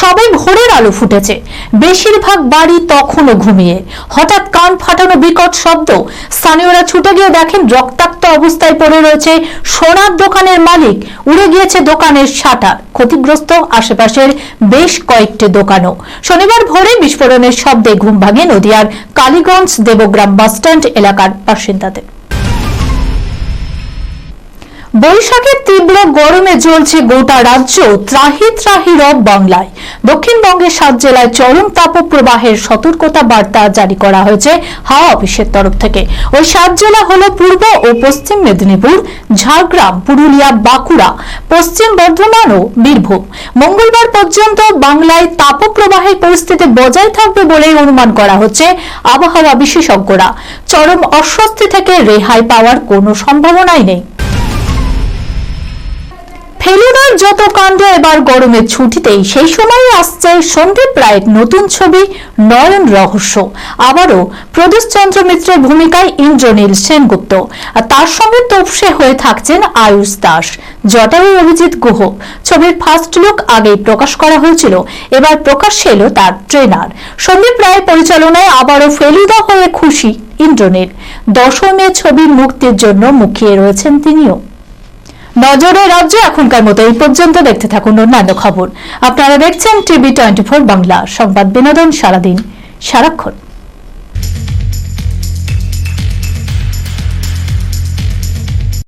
সবে ভোরের আলো ফুটেছে। বেশিরভাগ বাড়ি তখনও ঘুমিয়ে। হঠাৎ কান ফাটানো বিকট শব্দ। স্থানীয়রা ছুটে গিয়ে দেখেন রক্তাক্ত অবস্থায় পড়ে রয়েছে সোনার দোকানের মালিক। উড়ে গিয়েছে দোকানের শাটার। ক্ষতিগ্রস্ত আশেপাশের বেশ কয়েকটি দোকানও। শনিবার ভোরে বিস্ফোরণের শব্দে ঘুম ভাঙে নদিয়ার কালীগঞ্জ দেবগ্রাম বাসস্ট্যান্ড এলাকার বাসিন্দাদের। বৈশাখের তীব্র গরমে জ্বলছে গোটা রাজ্য, ত্রাহি ত্রাহি রব বাংলায়। দক্ষিণবঙ্গের সাত জেলায় চরম তাপপ্রবাহের সতর্কতা বার্তা জারি করা হয়েছে হাওয়া অফিসের তরফ থেকে। ওই সাত জেলা হল পূর্ব ও পশ্চিম মেদিনীপুর, ঝাড়গ্রাম, পুরুলিয়া, বাঁকুড়া, পশ্চিম বর্ধমান ও বীরভূম। মঙ্গলবার পর্যন্ত বাংলায় তাপপ্রবাহের পরিস্থিতি বজায় থাকবে বলেই অনুমান করা হচ্ছে আবহাওয়া বিশেষজ্ঞরা। চরম অস্বস্তি থেকে রেহাই পাওয়ার কোনো সম্ভাবনাই নেই। ফেলুদার যত কাণ্ড এবার গরমের ছুটিতেই, সেই সময় আসছে সন্দীপ রায়ের নতুন ছবি নয়ন রহস্য। আবারও প্রদোষ চন্দ্র মিত্রের ভূমিকায় ইন্দ্রনীল সেনগুপ্ত। আর তার সঙ্গে তোপসে হয়ে থাকছেন আয়ুষ দাস, জটায়ু অভিজিৎ গুহ। ছবির ফার্স্ট লুক আগেই প্রকাশ করা হয়েছিল, এবার প্রকাশ এলো তার ট্রেনার সন্দীপ রায়ের পরিচালনায় আবারও ফেলুদা হয়ে খুশি ইন্দ্রনীল। দশমে ছবির মুক্তির জন্য মুখিয়ে রয়েছেন তিনিও। নজরে রাজ্য এখনকার মতো এই পর্যন্ত দেখতে থাকুন অন্যান্য খবর। আপনারা দেখছেন টিভি টোয়েন্টি বাংলা। সংবাদ বিনোদন সারাদিন। সারাক্ষণ।